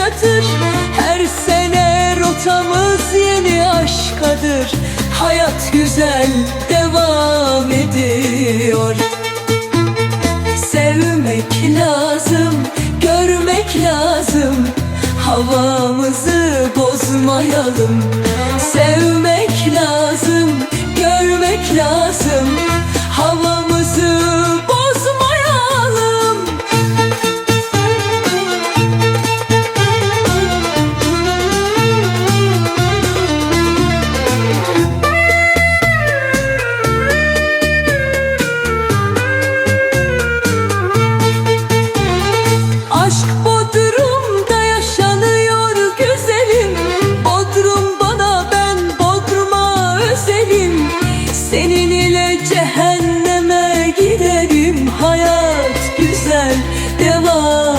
yaşatır. Her sene rotamız yeni aşkadır. Hayat güzel devam ediyor. Sevmek lazım, görmek lazım. Havamızı bozmayalım. Sevmek Hayat güzel devam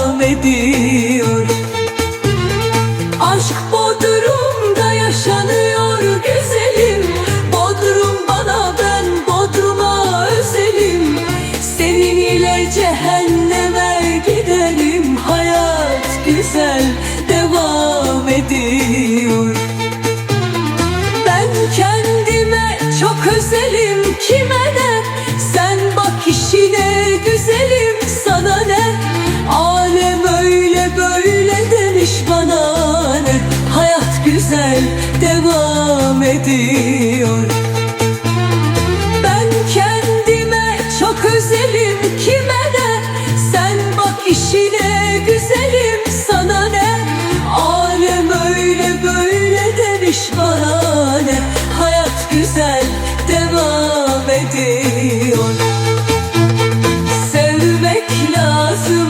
ediyor. Ben kendime çok özelim kime ne? Sen bak işine güzelim sana ne? Alem öyle böyle demiş bana ne? Hayat güzel devam ediyor. Sevmek lazım,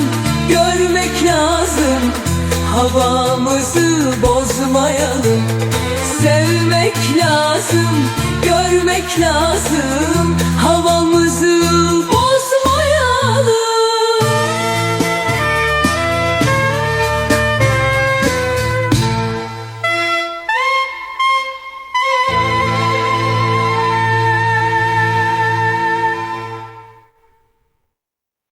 görmek lazım Havamızı bozmayalım Sevmek lazım, görmek lazım. Havamızı